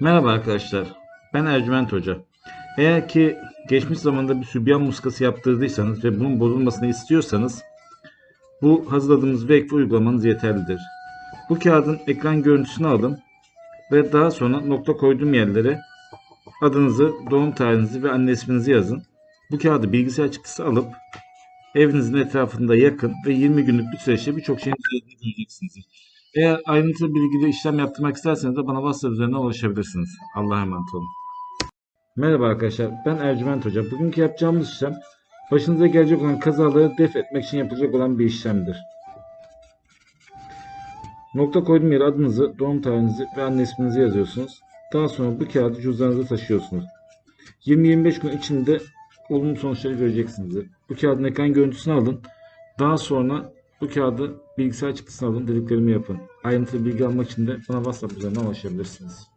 Merhaba arkadaşlar. Ben Ercüment Hoca. Eğer ki geçmiş zamanda bir sübyan muskası yaptırdıysanız ve bunun bozulmasını istiyorsanız bu hazırladığımız Vekfi uygulamanız yeterlidir. Bu kağıdın ekran görüntüsünü alın ve daha sonra nokta koyduğum yerlere adınızı, doğum tarihinizi ve anne isminizi yazın. Bu kağıdı bilgisayar çıktısı alıp evinizin etrafında yakın ve 20 günlük bir süreçte birçok şeyin göreceksiniz. Eğer ayrıntılı bilgili işlem yaptırmak isterseniz de bana WhatsApp üzerinden ulaşabilirsiniz. Allah'a emanet olun. Merhaba arkadaşlar, ben Ercüment Hoca. Bugünkü yapacağımız işlem, başınıza gelecek olan kazaları def etmek için yapılacak olan bir işlemdir. Nokta koyduğum yere adınızı, doğum tarihinizi ve anne isminizi yazıyorsunuz. Daha sonra bu kağıdı cüzdanınıza taşıyorsunuz. 20-25 gün içinde olumlu sonuçları göreceksiniz. Bu kağıdın ekran görüntüsünü alın. Daha sonra bu kağıdı bilgisayar çıktısını alın, dediklerimi yapın. Ayrıntılı bilgi almak için de bana WhatsApp üzerinden ulaşabilirsiniz.